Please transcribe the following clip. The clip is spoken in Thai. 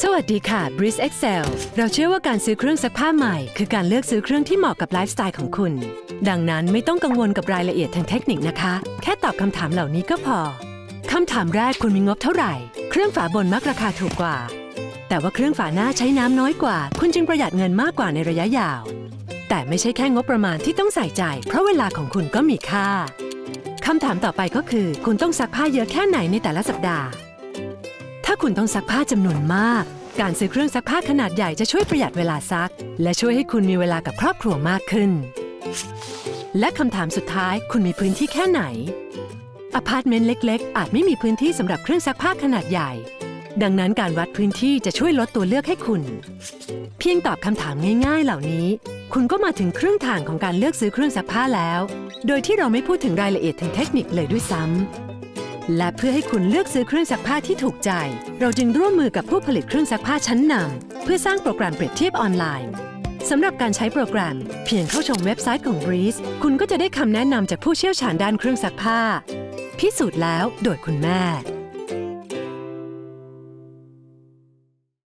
สวัสดีค่ะ Breeze Excel เราเชื่อว่าการซื้อเครื่องซักผ้าใหม่ คือการเลือกซื้อเครื่องที่เหมาะกับไลฟ์สไตล์ของคุณ ดังนั้นไม่ต้องกังวลกับรายละเอียดทางเทคนิคนะคะ แค่ตอบคำถามเหล่านี้ก็พอคำถามแรกคุณมีงบเท่าไหร่ เครื่องฝาบนมักราคาถูกกว่า แต่ว่าเครื่องฝาหน้าใช้น้ำน้อยกว่า คุณจึงประหยัดเงินมากกว่าในระยะยาว แต่ไม่ใช่แค่งบประมาณที่ต้องใส่ใจ เพราะเวลาของคุณก็มีค่าคำถามต่อไปก็คือ คุณต้องซักผ้าเยอะแค่ไหนในแต่ละสัปดาห์ คุณต้องซักผ้าจำนวนมาก การซื้อเครื่องซักผ้าขนาดใหญ่จะช่วยประหยัดเวลาซัก และช่วยให้คุณมีเวลากับครอบครัวมากขึ้น และคำถามสุดท้ายคุณมีพื้นที่แค่ไหนอพาร์ตเมนต์เล็ก ๆ อาจไม่มีพื้นที่สำหรับเครื่องซักผ้าขนาดใหญ่ ดังนั้นการวัดพื้นที่จะช่วยลดตัวเลือกให้คุณ เพียงตอบคำถามง่าย ๆ เหล่านี้ คุณก็มาถึงครึ่งทางของการเลือกซื้อเครื่องซักผ้าแล้ว โดยที่เราไม่พูดถึงรายละเอียดทางเทคนิคเลยด้วยซ้ำ และเพื่อให้คุณเลือกซื้อเครื่องซักผ้าที่ถูกใจ เราจึงร่วมมือกับผู้ผลิตเครื่องซักผ้าชั้นนำเพื่อสร้างโปรแกรมเปรียบเทียบออนไลน์สำหรับการใช้โปรแกรม เพียงเข้าชมเว็บไซต์ของ Breeze คุณก็จะได้คำแนะนำจากผู้เชี่ยวชาญด้านเครื่องซักผ้า พิสูจน์แล้วโดยคุณแม่